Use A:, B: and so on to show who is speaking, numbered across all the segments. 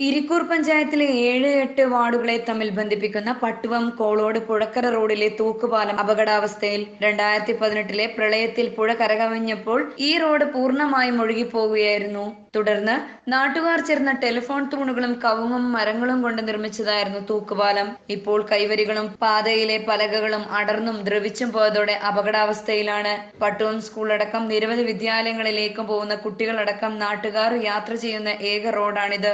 A: ഇരിക്കൂർ പഞ്ചായത്തിലെ ഏഴ് എട്ട് വാർഡുകളെ തമ്മിൽ ബന്ധിപ്പിക്കുന്ന പട്ടുവം കോളോട് പുഴക്കര റോഡിലെ തൂക്കുപാലം അപകടാവസ്ഥയിൽ രണ്ടായിരത്തി പതിനെട്ടിലെ പ്രളയത്തിൽ പുഴ കരകവിഞ്ഞപ്പോൾ ഈ റോഡ് പൂർണമായും ഒഴുകിപ്പോവുകയായിരുന്നു തുടർന്ന് നാട്ടുകാർ ചേർന്ന ടെലിഫോൺ തൂണുകളും കവുങ്ങും മരങ്ങളും കൊണ്ട് നിർമ്മിച്ചതായിരുന്നു തൂക്കുപാലം. ഇപ്പോൾ കൈവരികളും പാതയിലെ പലകകളും അടർന്നും ദ്രവിച്ചും പോയതോടെ അപകടാവസ്ഥയിലാണ്. പട്ടുവം സ്കൂളടക്കം നിരവധി വിദ്യാലയങ്ങളിലേക്കും പോകുന്ന കുട്ടികളടക്കം നാട്ടുകാർ യാത്ര ചെയ്യുന്ന ഏക റോഡാണിത്.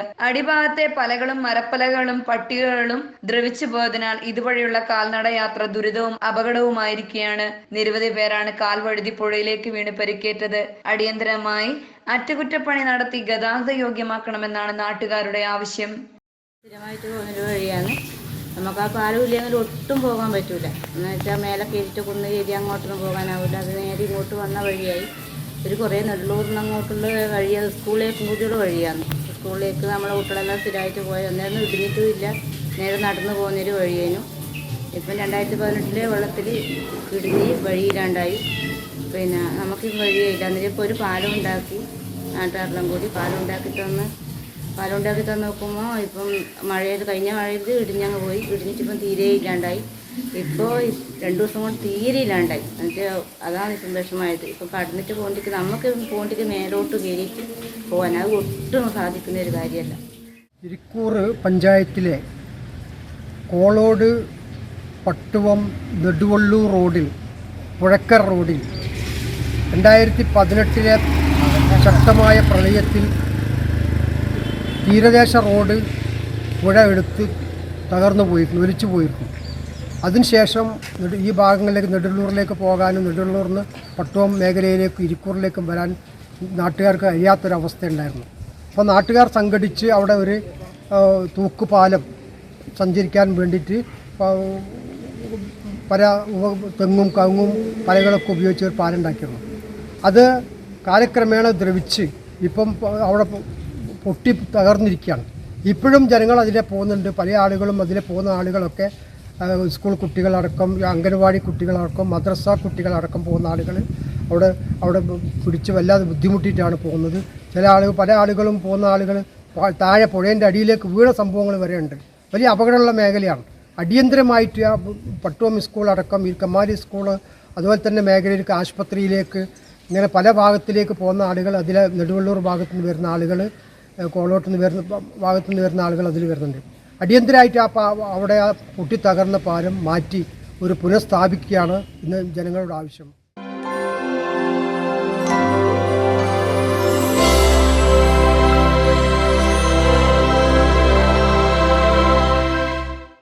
A: അടിഭാഗത്തെ പലകളും മരപ്പലകളും പട്ടികകളും ദ്രവിച്ചു പോയതിനാൽ ഇതുവഴിയുള്ള കാൽനട യാത്ര ദുരിതവും അപകടവുമായിരിക്കുകയാണ് നിരവധി പേരാണ് കാൽ വഴുതി പുഴയിലേക്ക് വീണ് പരിക്കേറ്റത്. അടിയന്തരമായി അറ്റകുറ്റപ്പണി നടത്തി ഗതാഗത യോഗ്യമാക്കണമെന്നാണ് നാട്ടുകാരുടെ ആവശ്യം.
B: സ്ഥിരമായിട്ട് പോകുന്നൊരു വഴിയാണ്. നമുക്ക് ആ പാലം ഇല്ലെങ്കിൽ ഒട്ടും പോകാൻ പറ്റൂല. എന്ന് വെച്ചാൽ മേലെ കയറ്റിട്ട് കുന്ന് കയറി അങ്ങോട്ടൊന്നും പോകാനാവില്ല അത് നേരെ ഇങ്ങോട്ട് വന്ന വഴിയായി. ഒരു കുറേ നെല്ലൂരിന് അങ്ങോട്ടുള്ള വഴിയാണ്. സ്കൂളിലേക്കും കൂടിയുള്ള വഴിയാണ്. സ്കൂളിലേക്ക് നമ്മളെ കുട്ടികളെല്ലാം സ്ഥിരമായിട്ട് പോയി അന്നേരം ഇടിഞ്ഞിട്ടും ഇല്ല നേരെ നടന്നു പോകുന്നൊരു വഴിയേനു. ഇപ്പം രണ്ടായിരത്തി പതിനെട്ടിലെ വെള്ളത്തിൽ ഇടിഞ്ഞ് വഴിയിലാണ്ടായി. പിന്നെ നമുക്ക് ഈ വഴിയില്ല എന്നിട്ട് ഇപ്പോൾ ഒരു പാലം ഉണ്ടാക്കി. നാട്ടുകാരെല്ലാം കൂടി പാലം ഉണ്ടാക്കി തന്ന്. പാലം ഉണ്ടാക്കി തന്ന് നോക്കുമ്പോൾ ഇപ്പം മഴയിൽ കഴിഞ്ഞ മഴയിൽ ഇടിഞ്ഞങ്ങ് പോയി. ഇടിഞ്ഞിട്ടിപ്പം തീരെ ഇല്ലാണ്ടായി. ഇപ്പോൾ രണ്ടു ദിവസം കൊണ്ട് തീരെ ഇല്ലാണ്ടായി. എന്നുവെച്ചാൽ അതാണ് ഇപ്പം വിഷമമായത് ഇപ്പം കടന്നിട്ട് പോകേണ്ടിക്ക് നമുക്ക് പോകേണ്ടിക്ക് മേലോട്ട് കയറിയിട്ട് പോകാൻ അത് ഒട്ടും സാധിക്കുന്ന ഒരു കാര്യമല്ല.
C: ഇരിക്കൂർ പഞ്ചായത്തിലെ കോളോട് പട്ടുവം നെടുവള്ളൂർ റോഡിൽ പുഴക്കർ റോഡിൽ രണ്ടായിരത്തി പതിനെട്ടിലെ ശക്തമായ പ്രളയത്തിൽ തീരദേശ റോഡ് പുഴ എടുത്ത് തകർന്നു പോയിരുന്നു ഒലിച്ചു പോയിരുന്നു. അതിനുശേഷം ഈ ഭാഗങ്ങളിലേക്ക് നെടുള്ളൂരിലേക്ക് പോകാനും നെടുള്ളൂരിന് പട്ടുവം മേഖലയിലേക്കും ഇരിക്കൂറിലേക്കും വരാൻ നാട്ടുകാർക്ക് കഴിയാത്തൊരവസ്ഥയുണ്ടായിരുന്നു. അപ്പോൾ നാട്ടുകാർ സംഘടിച്ച് അവിടെ ഒരു തൂക്കുപാലം സഞ്ചരിക്കാൻ വേണ്ടിയിട്ട് പല തെങ്ങും കവുങ്ങും പലകളൊക്കെ ഉപയോഗിച്ച് ഒരു പാലം ഉണ്ടാക്കിയിരുന്നു. അത് കാലക്രമേണ ദ്രവിച്ച് ഇപ്പം അവിടെ പൊട്ടി തകർന്നിരിക്കുകയാണ്. ഇപ്പോഴും ജനങ്ങൾ അതിലെ പോകുന്നുണ്ട്. പല ആളുകളും അതിലെ പോകുന്ന ആളുകളൊക്കെ സ്കൂൾ കുട്ടികളടക്കം അംഗനവാടി കുട്ടികളടക്കം മദ്രസ കുട്ടികളടക്കം പോകുന്ന ആളുകൾ അവിടെ അവിടെ പിടിച്ച് വല്ലാതെ ബുദ്ധിമുട്ടിയിട്ടാണ് പോകുന്നത്. ചില ആളുകൾ പല ആളുകളും പോകുന്ന ആളുകൾ താഴെ പുഴേന്റെ അടിയിലേക്ക് വീണ സംഭവങ്ങൾ വരെയുണ്ട് വലിയ അപകടമുള്ള മേഖലയാണ്. അടിയന്തരമായിട്ട് ആ പട്ടുവം സ്കൂൾ അടക്കം ഈ സ്കൂൾ അതുപോലെ തന്നെ മേഖലയിലേക്ക് ആശുപത്രിയിലേക്ക് ഇങ്ങനെ പല ഭാഗത്തിലേക്ക് പോകുന്ന ആളുകൾ അതിലെ നെടുവള്ളൂർ ഭാഗത്തുനിന്ന് വരുന്ന ആളുകൾ കോളോട്ട് നിന്ന് വരുന്ന ഭാഗത്തുനിന്ന് വരുന്ന ആളുകൾ അതിൽ വരുന്നുണ്ട്. അടിയന്തരമായിട്ട് ആ അവിടെ ആ പൊട്ടി തകർന്ന പാലം മാറ്റി ഒരു പുനഃസ്ഥാപിക്കുകയാണ് ഇന്ന് ജനങ്ങളുടെ ആവശ്യം.